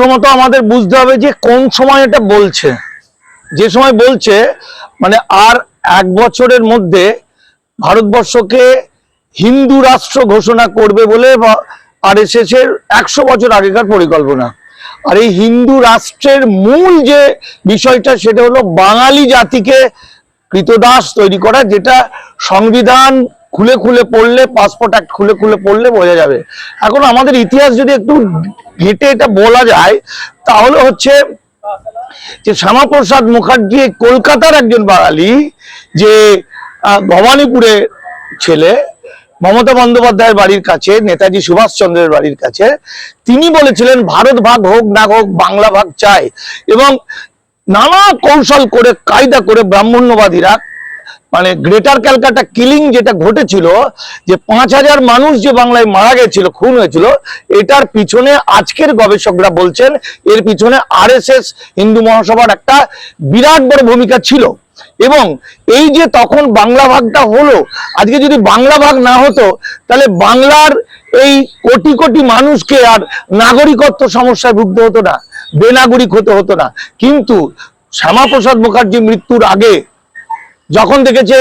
প্রথমত আমাদের বুঝতে হবে যে কোন সময় এটা বলছে। যে সময় বলছে মানে আর এক বছরের মধ্যে ভারতবর্ষকে হিন্দু রাষ্ট্র ঘোষণা করবে বলে আর এস এর একশো বছর আগেকার পরিকল্পনা। আর এই হিন্দু রাষ্ট্রের মূল যে বিষয়টা, সেটা হলো বাঙালি জাতিকে কৃতদাস তৈরি করা, যেটা সংবিধান খুলে খুলে পড়লে পাসপোর্ট অ্যাক্ট খুলে খুলে পড়লে বোঝা যাবে। এখন আমাদের ইতিহাস যদি একটু ঘেটে এটা বলা যায়, তাহলে হচ্ছে যে শ্যামাপ্রসাদ মুখার্জি কলকাতার একজন বাঙালি, যে ভবানীপুরে ছেলে, মমতা বন্দ্যোপাধ্যায়ের বাড়ির কাছে, নেতাজি সুভাষচন্দ্রের বাড়ির কাছে, তিনি বলেছিলেন, ভারত ভাগ হোক না হোক, বাংলা ভাগ চাই। এবং নানা কৌশল করে, কায়দা করে ব্রাহ্মণ্যবাদীরা মানে গ্রেটার ক্যালকাটা কিলিং যেটা ঘটেছিল, যে পাঁচ হাজার মানুষ যে বাংলায় মারা গেছিল, খুন হয়েছিল, এটার পিছনে আজকের গবেষকরা বলছেন, এর পিছনে আরএসএস, হিন্দু মহাসভার একটা বিরাট বড় ভূমিকা ছিল। এবং এই যে তখন বাংলা ভাগটা হলো, আজকে যদি বাংলা ভাগ না হতো, তাহলে বাংলার এই কোটি কোটি মানুষকে আর নাগরিকত্ব সমস্যায় ভুগতে হতো না, বেনাগরিক হতে হতো না। কিন্তু শ্যামাপ্রসাদ মুখার্জি মৃত্যুর আগে যখন দেখেছে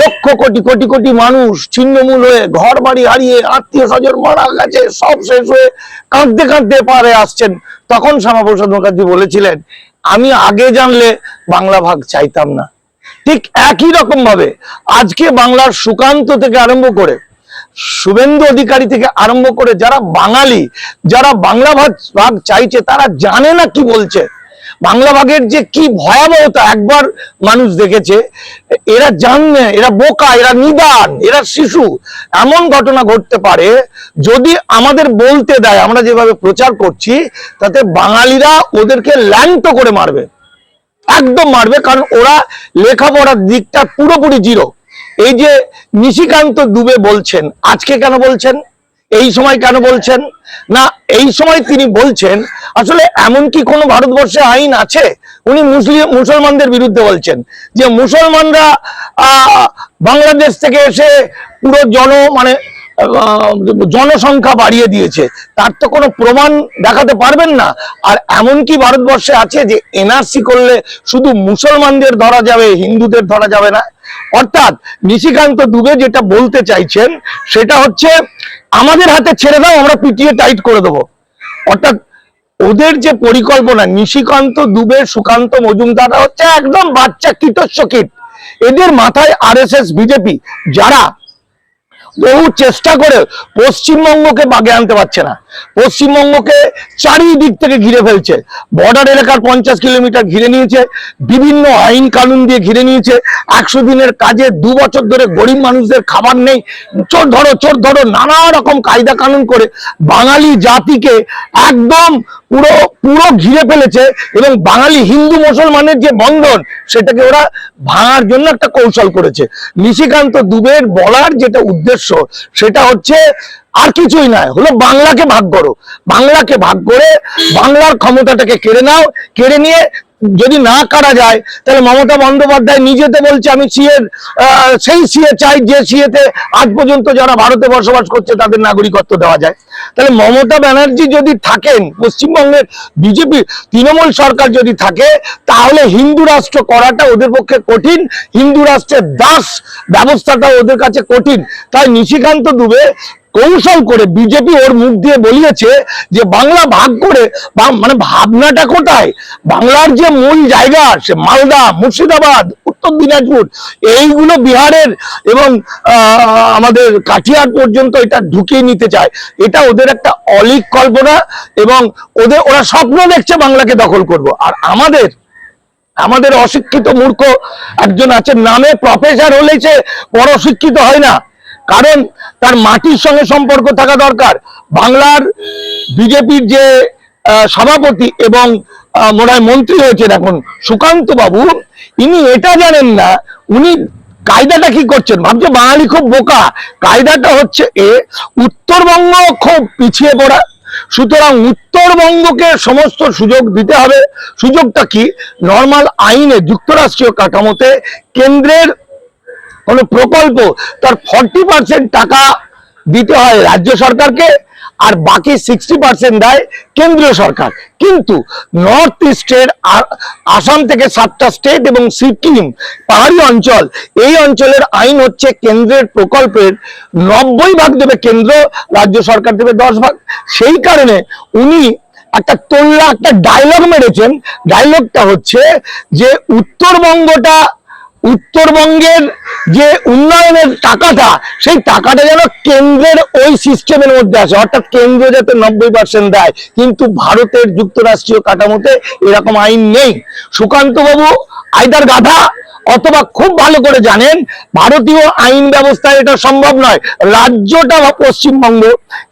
লক্ষ কোটি কোটি কোটি মানুষ ছিন্নমূল হয়ে ঘর বাড়ি হারিয়ে আত্মীয় স্বজন মারা গেছে, সব শেষ হয়ে কাঁদতে কাঁদতে পারে আসছেন। তখন শ্যামাপ্রসাদ মুখার্জি বলেছিলেন, আমি আগে জানলে বাংলা ভাগ চাইতাম না। ঠিক একই রকম ভাবে আজকে বাংলার সুকান্ত থেকে আরম্ভ করে, শুভেন্দু অধিকারী থেকে আরম্ভ করে, যারা বাঙালি, যারা বাংলা ভাগ ভাগ চাইছে, তারা জানে না কি বলছে। বাংলা ভাগের যে কি ভয়াবহতা একবার মানুষ দেখেছে, এরা জানে, এরা বোকা, এরা নিদান, এরা শিশু। এমন ঘটনা ঘটতে পারে, যদি আমাদের বলতে দেয়, আমরা যেভাবে প্রচার করছি, তাতে বাঙালিরা ওদেরকে ল্যাংট করে মারবে। একদম মারবে, কারণ ওরা লেখাপড়ার দিকটা পুরোপুরি জিরো। এই যে নিশিকান্ত দুবে বলছেন, আজকে কেন বলছেন? এই সময় কেন বলছেন? না, এই সময় তিনি বলছেন, আসলে এমন কি কোনো ভারতবর্ষে আইন আছে? উনি মুসলিম, মুসলমানদের বিরুদ্ধে বলছেন যে মুসলমানরা বাংলাদেশ থেকে এসে পুরো জন মানে জনসংখ্যা বাড়িয়ে দিয়েছে। তার তো কোনো প্রমাণ দেখাতে পারবেন না। আর এমন কি ভারতবর্ষে আছে যে এনআরসি করলে শুধু মুসলমানদের ধরা যাবে, হিন্দুদের ধরা যাবে না? অর্থাৎ নিশিকান্ত দুবে যেটা বলতে চাইছেন, সেটা হচ্ছে আমাদের হাতে ছেড়ে দাও, আমরা পিটিয়ে টাইট করে দেবো। অর্থাৎ ওদের যে পরিকল্পনা, নিশিকান্ত দুবে, সুকান্ত মজুমদাররা হচ্ছে একদম বাচ্চা কীটস্য কীট এদের মাথায় আর এস এস বিজেপি, যারা বহু চেষ্টা করে পশ্চিমবঙ্গকে বাগে আনতে পারছে না। পশ্চিমবঙ্গকে চারিদিক থেকে ঘিরে ফেলছে। বর্ডার এলাকার পঞ্চাশ কিলোমিটার ঘিরে নিয়েছে, বিভিন্ন আইন কানুন দিয়ে ঘিরে নিয়েছে। একশো দিনের কাজে দু বছর ধরে গরিব মানুষদের খাবার নেই। চোর ধরো চোর ধরো, নানা রকম কায়দা কানুন করে বাঙালি জাতিকে একদম পুরো পুরো ঘিরে ফেলেছে এবং বাঙালি হিন্দু মুসলমানের যে বন্ধন, সেটাকে ওরা ভাঙার জন্য একটা কৌশল করেছে। নিশিকান্ত দুবের বলার যেটা উদ্দেশ্য, সেটা হচ্ছে আর কিছুই নয় হলো বাংলাকে ভাগ করো। বাংলাকে ভাগ করে বাংলার ক্ষমতাটাকে কেড়ে নাও, কেড়ে নিয়ে যদি না কারা যায়, তাহলে মমতা বন্দ্যোপাধ্যায় নিজেতে বলছে, আমি সিএ সেই সিএ চাই যে সিএতে আজ পর্যন্ত যারা ভারতে বসবাস করছে, তাদের নাগরিকত্ব দেওয়া যায়। তাহলে মমতা ব্যানার্জি যদি থাকেন, পশ্চিমবঙ্গের বিজেপি, তৃণমূল সরকার যদি থাকে, তাহলে হিন্দু রাষ্ট্র করাটা ওদের পক্ষে কঠিন। হিন্দু রাষ্ট্রের দাস ব্যবস্থাটা ওদের কাছে কঠিন। তাই নিশিকান্ত দুবে কৌশল করে বিজেপি ওর মুখ দিয়ে বলিয়েছে যে বাংলা ভাগ করে মানে ভাবনাটা কোথায়? বাংলার যে মূল জায়গা সে মালদা, মুর্শিদাবাদ, উত্তর দিনাজপুর, এইগুলো বিহারের এবং আমাদের কাঠিয়ার পর্যন্ত এটা ঢুকিয়ে নিতে চায়। এটা ওদের একটা অলিক কল্পনা এবং ওদের, ওরা স্বপ্ন দেখছে বাংলাকে দখল করব। আর আমাদের আমাদের অশিক্ষিত মূর্খ একজন আছে, নামে প্রফেসর হলেই সে বড় শিক্ষিত হয় না। কারণ তার মাটির সঙ্গে সম্পর্ক থাকা দরকার। বাংলার বিজেপির যে সভাপতি এবং মনে মন্ত্রী হয়েছেন এখন সুকান্ত বাবু, ইনি এটা জানেন না, উনি কায়দাটা কি করছেন? ভাবছে বাঙালি খুব বোকা। কায়দাটা হচ্ছে এ, উত্তরবঙ্গ খুব পিছিয়ে পড়া। সুতরাং উত্তরবঙ্গকে সমস্ত সুযোগ দিতে হবে। সুযোগটা কি? নর্মাল আইনে যুক্তরাষ্ট্রীয় কাঠামোতে কেন্দ্রের কোনো প্রকল্প, তার ফর্টি পার্সেন্ট টাকা দিতে হয় রাজ্য সরকারকে আর বাকি সিক্সটি পার্সেন্ট দেয় কেন্দ্রীয় সরকার। কিন্তু নর্থ ইস্টের আসাম থেকে সাতটা স্টেট এবং সিকিম পাহাড়ি অঞ্চল, এই অঞ্চলের আইন হচ্ছে কেন্দ্রের প্রকল্পের নব্বই ভাগ দেবে কেন্দ্র, রাজ্য সরকার দেবে দশ ভাগ। সেই কারণে উনি একটা তোল্লা, একটা ডায়লগ মেরেছেন। ডায়লগটা হচ্ছে যে উত্তরবঙ্গটা উত্তরবঙ্গের যে উন্নয়নের টাকাটা, সেই টাকাটা যেন কেন্দ্রের ওই সিস্টেমের মধ্যে আসে। অর্থাৎ কেন্দ্র যাতে নব্বই পার্সেন্ট দেয়, কিন্তু ভারতের যুক্তরাষ্ট্রীয় কাঠামোতে এরকম আইন নেই। সুকান্ত বাবু আইদার গাধা, অথবা খুব ভালো করে জানেন, ভারতীয় আইন ব্যবস্থায় এটা সম্ভব নয়। রাজ্যটা পশ্চিমবঙ্গ,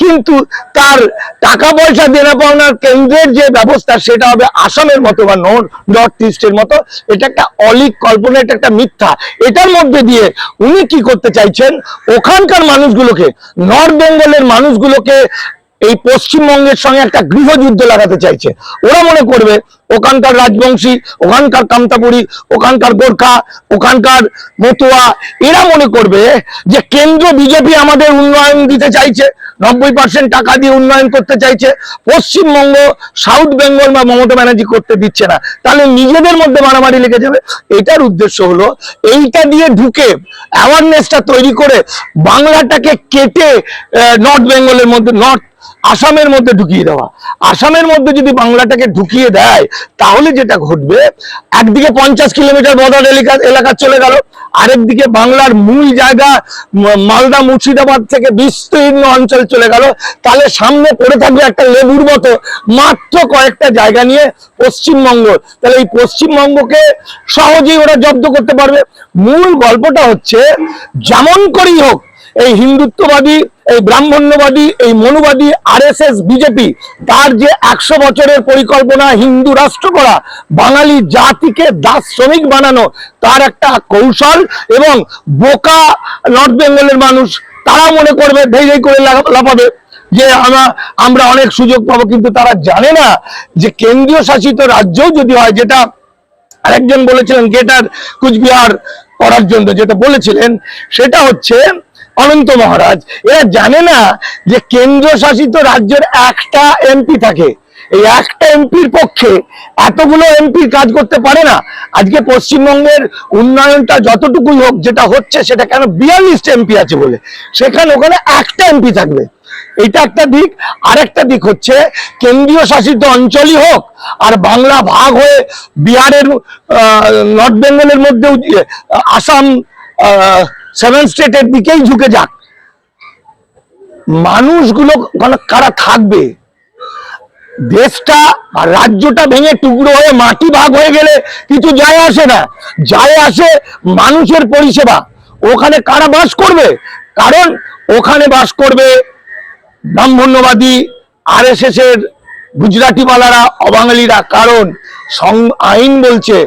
কিন্তু তার টাকা পয়সা দেনা পাওনার কেন্দ্রের যে ব্যবস্থা, সেটা হবে আসামের মতো বা নর্থ ইস্টের মতো। এটা একটা অলিক কল্পনা, এটা একটা মিথ্যা। এটার মধ্যে দিয়ে উনি কি করতে চাইছেন? ওখানকার মানুষগুলোকে, নর্থ বেঙ্গলের মানুষগুলোকে এই পশ্চিমবঙ্গের সঙ্গে একটা গৃহযুদ্ধ লাগাতে চাইছে। ওরা মনে করবে ওখানকার রাজবংশী, ওখানকার কামতাপুরি ওখানকার গোর্খা, ওখানকার মতুয়া, এরা মনে করবে যে কেন্দ্র বিজেপি আমাদের উন্নয়ন দিতে চাইছে, নব্বই পার্সেন্ট টাকা দিয়ে উন্নয়ন করতে চাইছে, পশ্চিমবঙ্গ সাউথ বেঙ্গল বা মমতা ব্যানার্জি করতে দিচ্ছে না। তাহলে নিজেদের মধ্যে মারামারি লেগে যাবে। এটার উদ্দেশ্য হলো, এইটা দিয়ে ঢুকে অ্যাওয়ারনেসটা তৈরি করে বাংলাটাকে কেটে নর্থ বেঙ্গলের মধ্যে নর্থ আসামের মধ্যে ঢুকিয়ে দেওয়া। আসামের মধ্যে যদি বাংলাটাকে ঢুকিয়ে দেয়, তাহলে যেটা ঘটবে, একদিকে পঞ্চাশ কিলোমিটার বর্ডার এলাকা এলাকা চলে গেল, আরেকদিকে বাংলার মূল জায়গা মালদা মুর্শিদাবাদ থেকে বিস্তীর্ণ অঞ্চল চলে গেল। তাহলে সামনে পড়ে থাকবে একটা লেবুর মতো মাত্র কয়েকটা জায়গা নিয়ে পশ্চিমবঙ্গ। তাহলে এই পশ্চিমবঙ্গকে সহজেই ওরা জব্দ করতে পারবে। মূল গল্পটা হচ্ছে, যেমন করেই হোক এই হিন্দুত্ববাদী, এই ব্রাহ্মণ্যবাদী, এই মনুবাদী, আরএসএস, বিজেপি, তার যে একশো বছরের পরিকল্পনা হিন্দু রাষ্ট্র করা, বাঙালি জাতিকে দাস শ্রমিক বানানো, তার একটা কৌশল এবং বোকা নর্থ বেঙ্গলের মানুষ, তারা মনে করবে ধেই ধেই করে লাফাবে যে আমরা আমরা অনেক সুযোগ পাবো, কিন্তু তারা জানে না যে কেন্দ্রীয় শাসিত রাজ্যও যদি হয়, যেটা আরেকজন বলেছিলেন গেটার কুচবিহার করার জন্য, যেটা বলেছিলেন, সেটা হচ্ছে অনন্ত মহারাজ। এরা জানে না যে কেন্দ্র শাসিত রাজ্যের একটা এমপি থাকে। এই একটা এমপির পক্ষে এতগুলো এমপি কাজ করতে পারে না। আজকে পশ্চিমবঙ্গের উন্নয়নটা যতটুকুই হোক যেটা হচ্ছে সেটা কেন বিয়াল্লিশটা এমপি আছে বলে? সেখানে ওখানে একটা এমপি থাকবে। এটা একটা দিক। আরেকটা দিক হচ্ছে কেন্দ্রীয় শাসিত অঞ্চলই হোক আর বাংলা ভাগ হয়ে বিহারের আহ, নর্থ বেঙ্গলের মধ্যে আসাম সেভেন স্টেটের দিকেই ঝুঁকে যাক। মানুষগুলো মানে কারা থাকবে? দেশটা বা রাজ্যটা ভেঙে টুকরো হয়ে মাটি ভাগ হয়ে গেলে কিছু যায় আসে না। যায় আসে মানুষের পরিষেবা। ওখানে কারা বাস করবে? কারণ ওখানে বাস করবে ব্রাহ্মণ্যবাদী আর এস এর, গুজরাটিওয়ালারা, অবাঙালিরা। কারণ আইন বলছে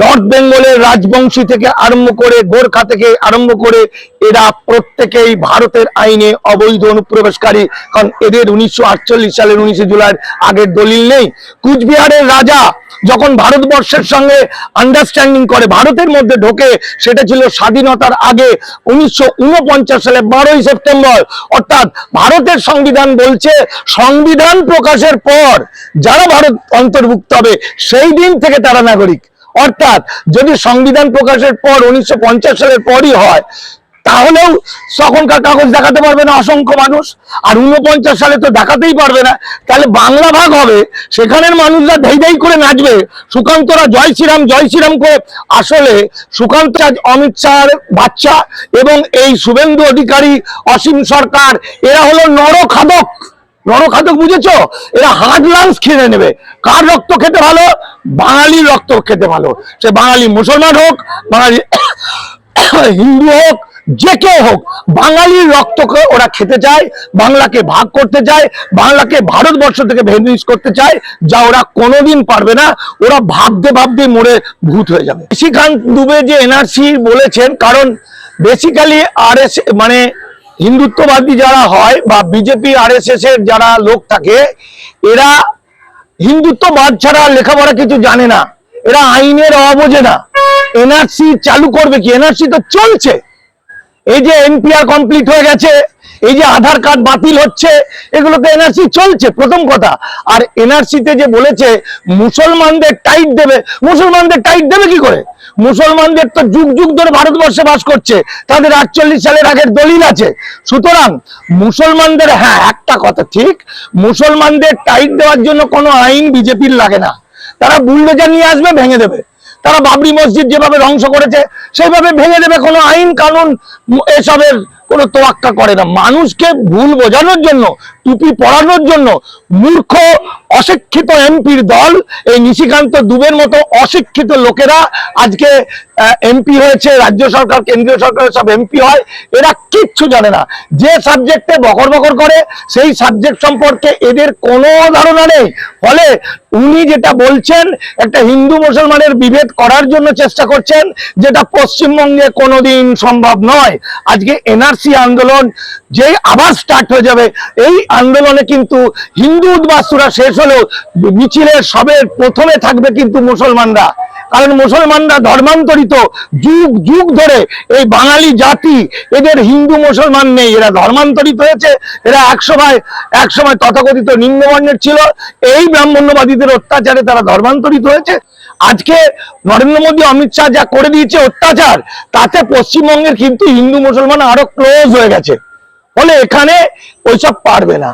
নর্থ বেঙ্গলের রাজবংশী থেকে আরম্ভ করে গোর্খা থেকে আরম্ভ করে এরা প্রত্যেকেই ভারতের আইনে অবৈধ অনুপ্রবেশকারী। কারণ এদের উনিশশো আটচল্লিশ সালের উনিশে জুলাই আগের দলিল নেই। কুচবিহারের রাজা যখন ভারতবর্ষের সঙ্গে আন্ডারস্ট্যান্ডিং করে, ভারতের মধ্যে ঢোকে, সেটা ছিল স্বাধীনতার আগে উনিশশো ঊনপঞ্চাশ সালে বারোই সেপ্টেম্বর। অর্থাৎ ভারতের সংবিধান বলছে, সংবিধান প্রকাশের পর যারা ভারত অন্তর্ভুক্ত হবে, সেই দিন থেকে তারা নাগরিক। অর্থাৎ যদি সংবিধান প্রকাশের পর উনিশশো পঞ্চাশ সালের পরই হয়, তাহলেও তখনকার কাগজ দেখাতে পারবে না অসংখ্য মানুষ। আর উনপঞ্চাশ সালে তো দেখাতেই পারবে না। তাহলে বাংলা ভাগ হবে। সেখানের মানুষরা ধেই ধেই করে নাচবে। সুকান্তরা জয় শ্রীরাম জয় শ্রীরাম করে আসলে সুকান্ত অমিত শাহর বাচ্চা এবং এই শুভেন্দু অধিকারী অসীম সরকার, এরা হলো নরখাদক। নরখাদক বুঝেছ? এরা হার্ড লাংস খেয়ে নেবে। কার রক্ত খেতে ভালো? বাঙালির রক্ত খেতে ভালো। সে বাঙালি মুসলমান হোক, বাঙালি হিন্দু হোক, যে কেউ হোক, বাঙালির রক্তকে ওরা খেতে চায়, বাংলাকে ভাগ করতে চায়, বাংলাকে ভারতবর্ষ থেকে ভেনিস করতে চায়, যা ওরা কোনোদিন পারবে না। ওরা ভাবতে ভাবতে মরে ভূত হয়ে যাবে। খান দুবে যে এনআরসি বলেছেন, কারণ বেসিক্যালি আর মানে হিন্দুত্ববাদী যারা হয় বা বিজেপি আর এর যারা লোক থাকে, এরা হিন্দুত্ববাদ ছাড়া লেখাপড়া কিছু জানে না। এরা আইনের অবোঝে না। এনআরসি চালু করবে কি? এনআরসি তো চলছে। এই যে এনপিআর কমপ্লিট হয়ে গেছে, এই যে আধার কার্ড বাতিল হচ্ছে, এগুলোতে এনআরসি চলছে, প্রথম কথা। আর এনআরসিতে যে বলেছে, মুসলমানদের টাইট দেবে, মুসলমানদের টাইট দেবে কি করে? মুসলমানদের তো যুগ যুগ ধরে ভারতবর্ষে বাস করছে, তাদের আটচল্লিশ সালের আগের দলিল আছে। সুতরাং মুসলমানদের হ্যাঁ একটা কথা ঠিক, মুসলমানদের টাইট দেওয়ার জন্য কোনো আইন বিজেপির লাগে না। তারা বুলডোজার নিয়ে আসবে, ভেঙে দেবে। তারা বাবরি মসজিদ যেভাবে ধ্বংস করেছে সেইভাবে ভেঙে দেবে কোনো আইন কানুন এসবের কোনো তোয়াক্কা করে না। মানুষকে ভুল বোঝানোর জন্য, টুপি পরানোর জন্য মূর্খ, অশিক্ষিত এমপির দল, এই নিশিকান্ত দুবের মতো অশিক্ষিত লোকেরা আজকে এমপি হয়েছে, রাজ্য সরকার, কেন্দ্রীয় সরকারের সব এমপি হয়, এরা কিচ্ছু জানে না। যে সাবজেক্টে বকর বকর করে, সেই সাবজেক্ট সম্পর্কে এদের কোনো ধারণা নেই। ফলে উনি যেটা বলছেন, একটা হিন্দু মুসলমানের বিভেদ করার জন্য চেষ্টা করছেন, যেটা পশ্চিমবঙ্গে কোনোদিন সম্ভব নয়। আজকে এনআরসি আন্দোলন যে আবার স্টার্ট হয়ে যাবে, এই আন্দোলনে কিন্তু হিন্দু উদ্বাস্তুরা শেষ হলেও মিছিলের সবের প্রথমে থাকবে কিন্তু মুসলমানরা। কারণ মুসলমানরা ধর্মান্তরিত যুগ যুগ ধরে এই বাঙালি জাতি, এদের হিন্দু মুসলমান নেই। এরা ধর্মান্তরিত হয়েছে, এরা একসময় একসময় তথাকথিত নিম্নবর্ণের ছিল। এই ব্রাহ্মণ্যবাদীদের অত্যাচারে তারা ধর্মান্তরিত হয়েছে। আজকে নরেন্দ্র মোদী, অমিত শাহ যা করে দিয়েছে অত্যাচার, তাতে পশ্চিমবঙ্গের কিন্তু হিন্দু মুসলমান আরও ক্লোজ হয়ে গেছে। ফলে এখানে ওইসব পারবে না।